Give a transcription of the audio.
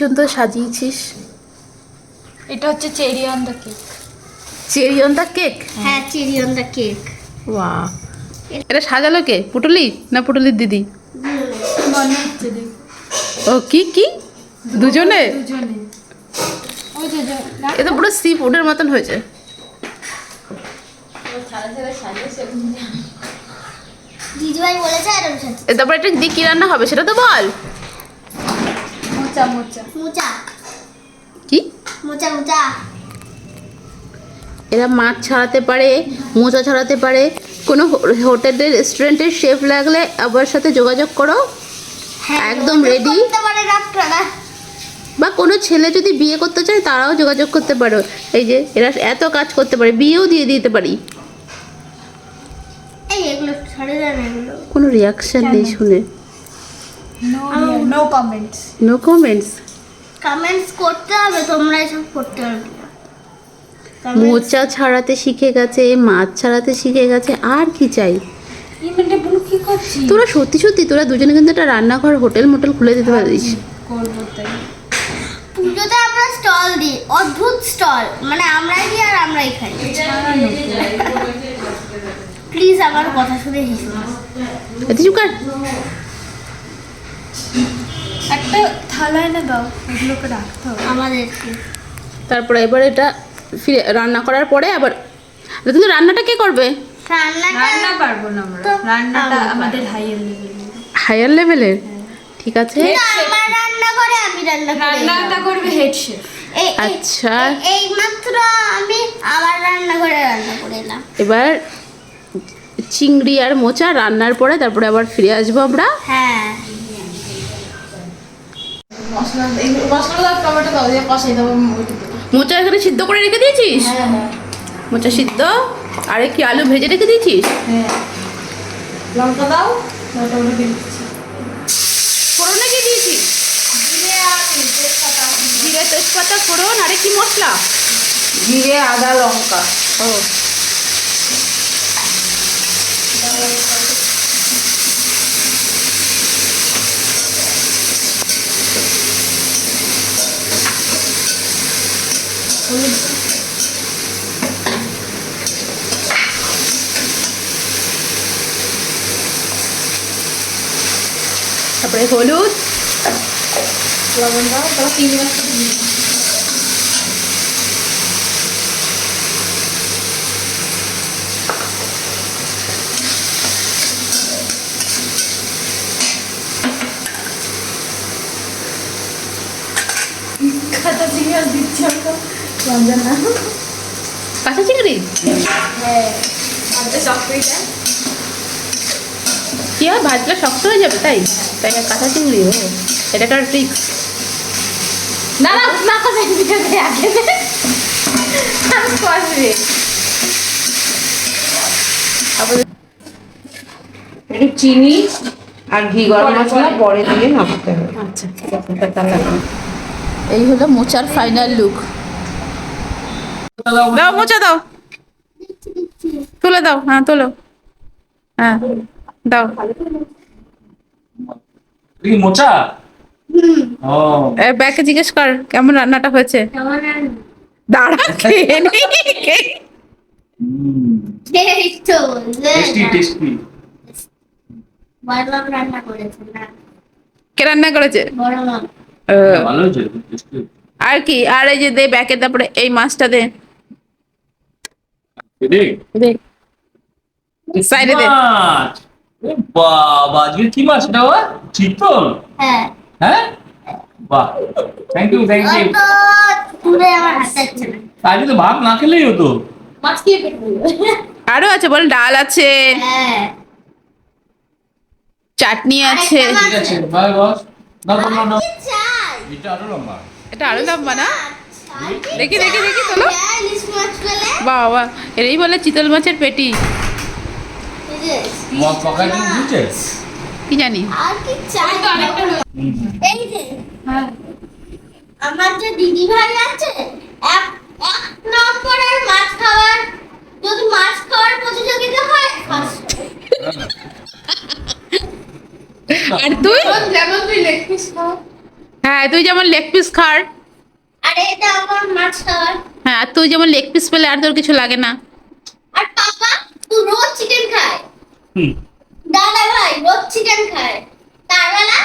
সুন্দর সাজিয়েছিস। এটা হচ্ছে cherry on the cake cherry on the cake হ্যাঁ চেরি অন দ্য কেক ওয়া এটা সাজালো কে? পুটলি না পুটলির দিদি? হচ্ছে দেখ ও কি কি? দুজনে? দুজনে ওই যে যে এ তো পুরো সি ফুডের মতন হয়েছে। দিদিভাই বলেছে এরকম সাথে এ তারপর এটা দিয়ে কি রান্না হবে সেটা তো বল। মোচা মোচা। মোচা। কি? মোচা মোচা। এরা মাছ ছাড়াতে পারে মোচা ছাড়াতে পারে। কোনো হোটেলের রেস্টুরেন্টের শেফ লাগলে আবার সাথে যোগাযোগ করো। হ্যাঁ একদম ডাক্তাররা। বা কোনো ছেলে যদি বিয়ে করতে চায় তারাও যোগাযোগ করতে পারো। এই যে এরা এত কাজ করতে পারে বিয়েও দিয়ে দিতে পারি। কোনো রিয়াকশন নেই শুনে। No no comments no comments comments করতে হবে তোমরা এসব করতে না। Comments- মোচা ছাড়াতে শিখে গেছে মাছ ছাড়াতে শিখে গেছে আর কি চাই? এই মেয়েটা বলু কি করছিস তোরা সত্যি সত্যি তোরা দুজনে কিন্তু একটা রান্নাঘর হোটেল মোটেল খুলে দিতে পারিস। করব তাই? পুজোতে আমরা স্টল দিই অদ্ভুত স্টল। মানে আমরাই দিই আর আমরাই খাই। ছাড়ানো প্লিজ আমার কথা শুনে হেসো চুপ কর। একটা থালা এনে দাও এগুলোকে রাখতে হবে। আমাদেরকে। তারপরে এবার এটা ফিরে রান্না করার পরে আবার কিন্তু রান্নাটা কে করবে? রান্না পারব না আমরা। রান্নাটা আমাদের হাইয়ার লেভেল হায়ার লেভেলের ঠিক আছে। আমার রান্না করে আমি রান্না করি রান্নাটা করবে হেড শেফ আচ্ছা। এই- মাত্র আমি আমার রান্না করে রান্না করে এলাম। এবার চিংড়ি আর মোচা রান্নার পরে তারপরে আবার ফিরে আসব আমরা। হ্যাঁ। মশলা টমেটো দাও দিয়ে কষাই দেবো মোচা এখানে সিদ্ধ করে রেখে দিয়েছিস? হ্যাঁ হ্যাঁ। মোচা সিদ্ধ? আর কি আলু ভেজে রেখে দিয়েছিস? হ্যাঁ। লঙ্কা দাও দিয়ে দিচ্ছি। ফোড়নে কি দিয়েছিস? জিরে তেজপাতা। ফোড়ন আরে কি মশলা? জিরে আদা লঙ্কা। ও। তারপরে হলুদ। লবণ দাও তারপর মাস খাতা চিংড়ি আর দিচ্ছি না। কাঁচা চিংড়ি? হ্যাঁ দেয়। কি হয়? ভাজলে শক্ত হয়ে যাবে তাই? তাই কাঁচা চিংড়ি ও এটা একটা ট্রিক্স না না না কথা দিতে আগে একটু চিনি আর ঘি গরম মশলা পরে। দিয়ে নামাতে হবে। আচ্ছা এই হলো মোচার ফাইনাল লুক দাও মোচা দাও। তুলে দাও হ্যাঁ তোলো। হ্যাঁ। দাও। কি মোচা? ও। এ, ব্যাকে জিজ্ঞেস কর কেমন রান্নাটা হয়েছে? দাঁড়া খেয়ে নি। এই তো টেস্টি টেস্টি। বড় মাম রান্না করেছে না। কে রান্না করেছে? টেস্টি। আর কি আর এই যে দে ব্যাকে তারপরে এই মাছটা দে। সাইডে দে। বাবা আজকে কি মাছ এটা বাবা? চিতল? হ্যাঁ। হ্যাঁ? বাহ থ্যাংক ইউ থ্যাংক ইউ তুলে আমার হাতে যাচ্ছে আজকে তো ভাত না খেলেই হতো। মাছ খেয়ে পেট আরও আছে বল ডাল আছে। হ্যাঁ। চাটনি আছে। ঠিক আছে বাই বস। দাও, দাও এটা আরও লম্বা। এটা আরও লম্বা না? দেখি দেখি দেখি তোলো। হ্যাঁ, বাবা এরই বলে চিতল মাছের পেটি। মদ কি জানি। আর কি চাই? এই যে হ্যাঁ। আমার যে দিদি ভাই আছে এক এক নম্বরের মাছ খাওয়ার যদি মাছ খাওয়ার প্রতিযোগিতা হয়। আর তুই? যেমন তুই লেগ পিস খাও। হ্যাঁ তুই যেমন লেগ পিস খার। আর এটা আমার মাছ খাওয়ার। হ্যাঁ আর তুই যেমন লেগ পিস পেলে আর তোর কিছু লাগে না আর পাপা তুই রোজ চিকেন খায় হুম দাদা ভাই রোজ চিকেন খায়। তার বেলা